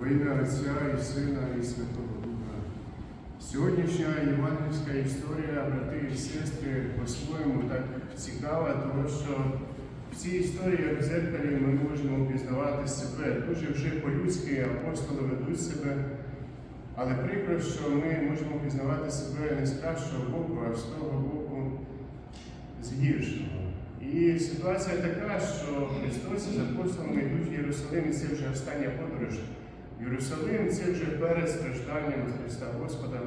Во ім'я Отця і Сина, і Святого Духа. Сьогоднішня євангельська історія, брати і сестри, по-своєму так цікава, тому що в цій історії, як в зеркалі, ми можемо пізнавати себе. Дуже вже по-людськи апостоли ведуть себе, але прикро, що ми можемо пізнавати себе не з кращого боку, а з того боку з гіршого. І ситуація така, що Христос із апостолами йдуть в Єрусалим, і це вже остання подорож. Єрусалим це вже перед стражданням Христа Господа.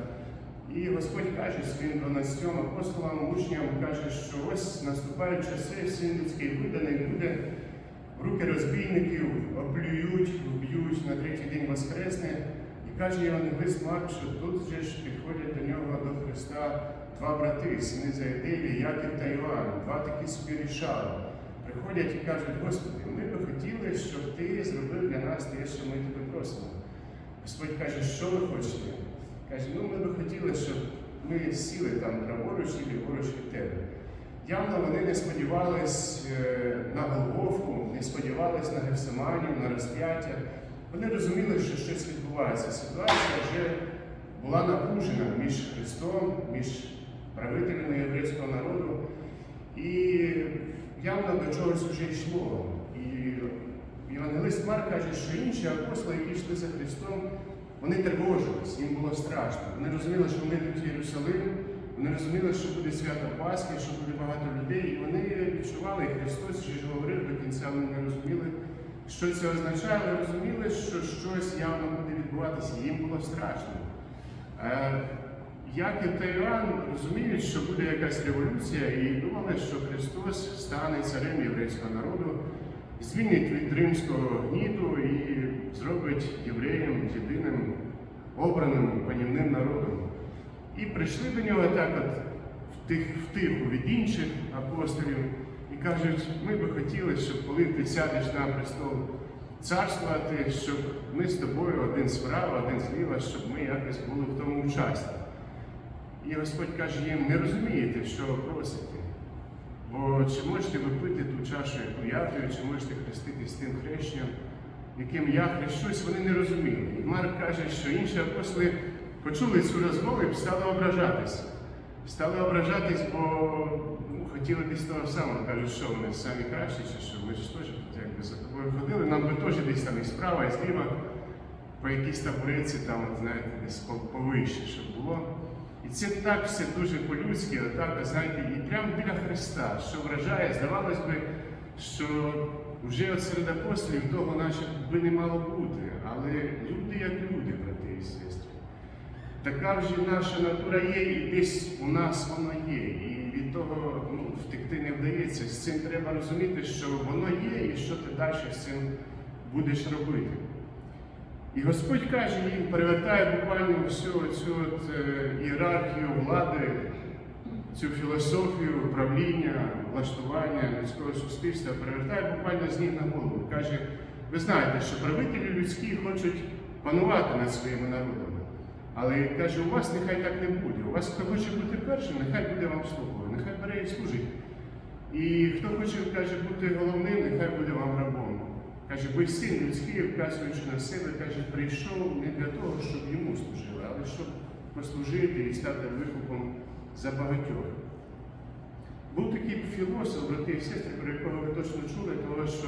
І Господь каже своїм 12 апостолам, учням, каже, що ось наступають часи, син людський виданий буде руки розбійників, оплюють, вб'ють, на третій день воскресне. І каже Євангелист Марк, що тут же ж підходять до нього до Христа два брати, сини Заїделі, Яків та Іван, два такі спірішали. Приходять і кажуть, Господи, ми хотіли, щоб ти зробив для нас те, що ми тебе просимо. Господь каже, що ви хочете? Каже, ну ми би хотіли, щоб ми сіли там праворуч і ліворуч від тебе. Явно вони не сподівались е, на Голгофу, не сподівались на Гефсиманію, на розп'яття. Вони розуміли, що щось відбувається. Ситуація вже була напружена між Христом, між правителями єврейського народу. І явно до чогось вже йшло. І Євангелист Марк каже, що інші апостоли, які йшли за Христом, вони тривожились, їм було страшно. Вони розуміли, що вони йдуть в Єрусалим, вони розуміли, що буде свято Пасхи, що буде багато людей, і вони відчували, і Христос ще ж говорив до кінця, вони не розуміли, що це означає, але розуміли, що щось явно буде відбуватися, їм було страшно. Е, Яків та Іван розуміють, що буде якась революція, і думали, що Христос стане царем єврейського народу, звільнить від римського гніду і зробить євреям єдиним обраним панівним народом. І прийшли до нього так от втих, втиху від інших апостолів і кажуть, ми би хотіли, щоб коли ти сядеш на престол царствувати, щоб ми з тобою один справа, один зліва, щоб ми якось були в тому участі. І Господь каже їм, не розумієте, що просите. Бо чи можете ви пити ту чашу, яку я п'ю, чи можете хреститись тим хрещенням, яким я хрещусь, вони не розуміли. І Марк каже, що інші апостоли почули цю розмову і стали ображатись. Стали ображатись, бо ну, хотіли десь того самого. Кажуть, що вони самі кращі, чи що ми ж теж якби за тобою ходили, нам би теж десь там і справа, і зліва, по якійсь таблиці, там, знаєте, десь по- повище, щоб було. Це так все дуже по-людськи, отак, знаєте, і прямо біля Христа, що вражає, здавалось би, що вже серед апостолів того наче би не мало бути. Але люди як люди, брати і сестри. Така вже наша натура є, і десь у нас вона є. І від того ну, втекти не вдається. З цим треба розуміти, що воно є, і що ти далі з цим будеш робити. І Господь каже їм, перевертає буквально всю цю от, е, ієрархію влади, цю філософію правління, влаштування людського суспільства, перевертає буквально з ніг на голову. Каже, ви знаєте, що правителі людські хочуть панувати над своїми народами. Але каже, у вас нехай так не буде. У вас хто хоче бути першим, нехай буде вам слугою, нехай бере і служить. І хто хоче, каже, бути головним, нехай буде вам рабом. Каже, бо син людський, вказуючи на себе, каже, прийшов не для того, щоб йому служили, але щоб послужити і стати викупом за багатьох. Був такий філософ, брати і сестри, про якого ви точно чули, тому що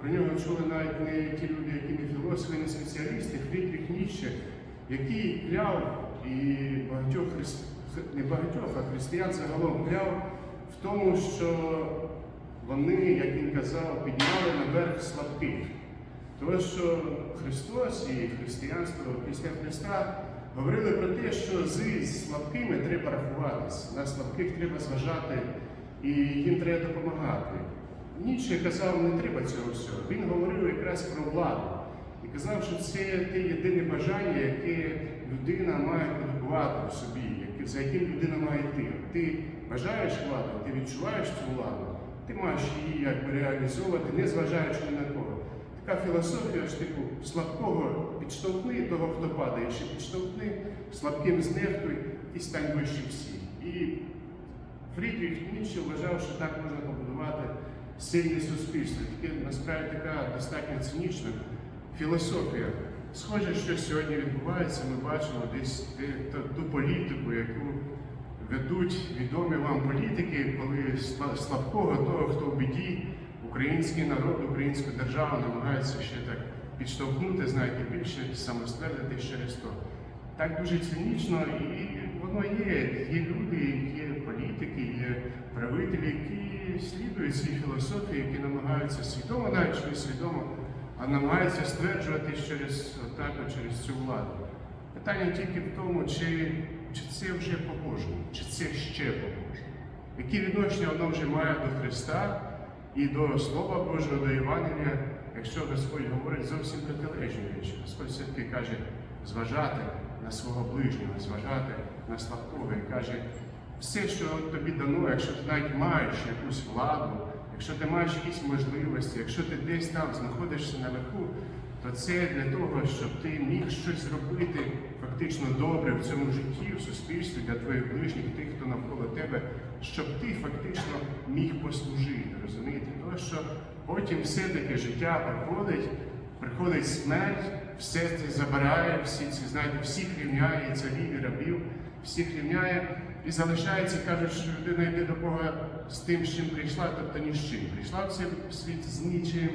про нього чули навіть не ті люди, які не філософи, не спеціалісти, Фрідріх Ніще, який кляв і багатьох не багатьох, а християн загалом кляв в тому, що вони, як він казав, підняли наверх слабких. Тому що Христос і християнство після Христа говорили про те, що з слабкими треба рахуватись, на слабких треба зважати і їм треба допомагати. Ніч казав, не треба цього всього. Він говорив якраз про владу і казав, що це те єдине бажання, яке людина має продукувати в собі, за яким людина має йти. Ти бажаєш владу, ти відчуваєш цю владу, ти маєш її якби реалізовувати, не зважаючи ні на кого. Така філософія ж типу слабкого підштовхни того, хто падає, ще підштовхни, слабким знехтуй і стань вище всіх. І Фрідріх Ніцше вважав, що так можна побудувати сильне суспільство. Таке насправді така достатньо цинічна філософія. схоже, що сьогодні відбувається, ми бачимо десь ту політику, яку ведуть відомі вам політики, коли слабкого того, хто в біді, український народ, українську державу намагаються ще так підштовхнути, знаєте, більше самоствердити через то. Так дуже цинічно, і воно є. Є люди, є політики, є правителі, які слідують цій філософії, які намагаються свідомо, навіть чи свідомо, а намагаються стверджувати через отак, через цю владу. Питання тільки в тому, чи, чи це вже по-божому, чи це ще по-божому. Які відношення воно вже має до Христа і до Слова Божого, до Євангелія, якщо Господь говорить зовсім протилежні речі. Господь все-таки каже зважати на свого ближнього, зважати на слабкого і каже, все, що тобі дано, якщо ти навіть маєш якусь владу, якщо ти маєш якісь можливості, якщо ти десь там знаходишся наверху, то це для того, щоб ти міг щось робити фактично добре в цьому житті, в суспільстві для твоїх ближніх, тих, хто навколо тебе, щоб ти фактично міг послужити, розумієте? Тому що потім все-таки життя проходить, приходить смерть, все це забирає, всі ці, знаєте, всіх рівняє, царів і рабів, всіх рівняє і залишається, кажуть, що людина йде до Бога з тим, з чим прийшла, тобто ні з чим. Прийшла в цей світ з нічим,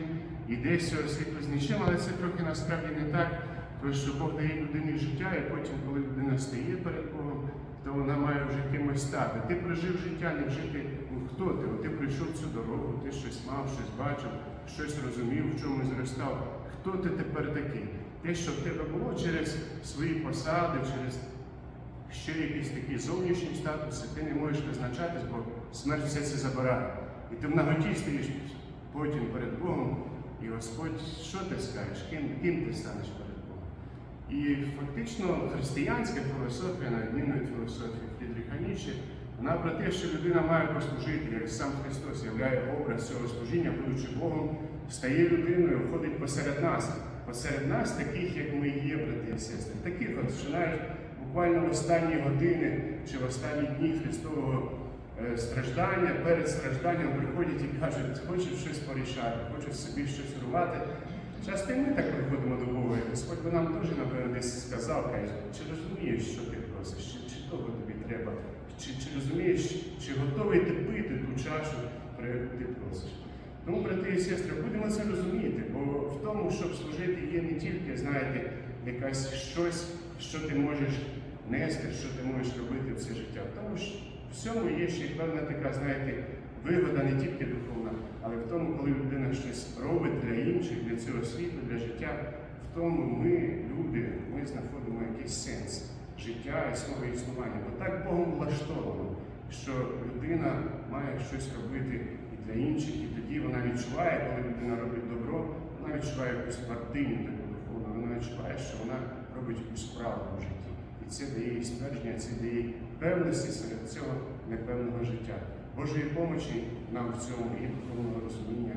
з цього світу з нічим, але це трохи насправді не так, тому що Бог дає людині життя, і потім, коли людина стає перед Богом, то вона має вже кимось стати. Ти прожив життя, не жити. Ну хто ти? Ти пройшов цю дорогу, ти щось мав, щось бачив, щось розумів, в чому зростав. Хто ти тепер такий? Те, що в тебе було через свої посади, через ще якісь такі зовнішні статуси, ти не можеш визначатись, бо смерть все це забирає. І ти в наготі стоїш потім перед Богом, і Господь, що ти скажеш, ким, ким ти станеш перед Богом? І фактично християнська філософія, на відміну від філософії Фрідріха вона про те, що людина має послужити, як сам Христос являє образ цього служіння, будучи Богом, стає людиною, ходить посеред нас. Посеред нас, таких, як ми є, брати і сестри, таких, от, що навіть буквально в останні години чи в останні дні Христового страждання, перед стражданням приходять і кажуть, хочуть щось порішати, хочуть собі щось рвати. Часто і ми так приходимо до Бога, Господь би нам теж, напевно, сказав, каже, чи розумієш, що ти просиш, чи, чи того тобі треба, чи, чи розумієш, чи готовий ти пити ту чашу, про яку ти просиш. Тому, брати і сестри, будемо це розуміти, бо в тому, щоб служити, є не тільки, знаєте, якась щось, що ти можеш нести, що ти можеш робити в це життя. В тому ж всьому є ще певна така, знаєте, вигода не тільки духовна, але в тому, коли людина щось робить для інших, для цього світу, для життя, в тому ми, люди, ми знаходимо якийсь сенс життя і свого існування. Бо так Богом влаштовано, що людина має щось робити і для інших, і тоді вона відчуває, коли людина робить добро, вона відчуває якусь твердиню таку духовну, вона відчуває, що вона робить якусь справу в житті. І це дає їй ствердження, це певності серед цього непевного життя. Божої помочі нам в цьому і духовного розуміння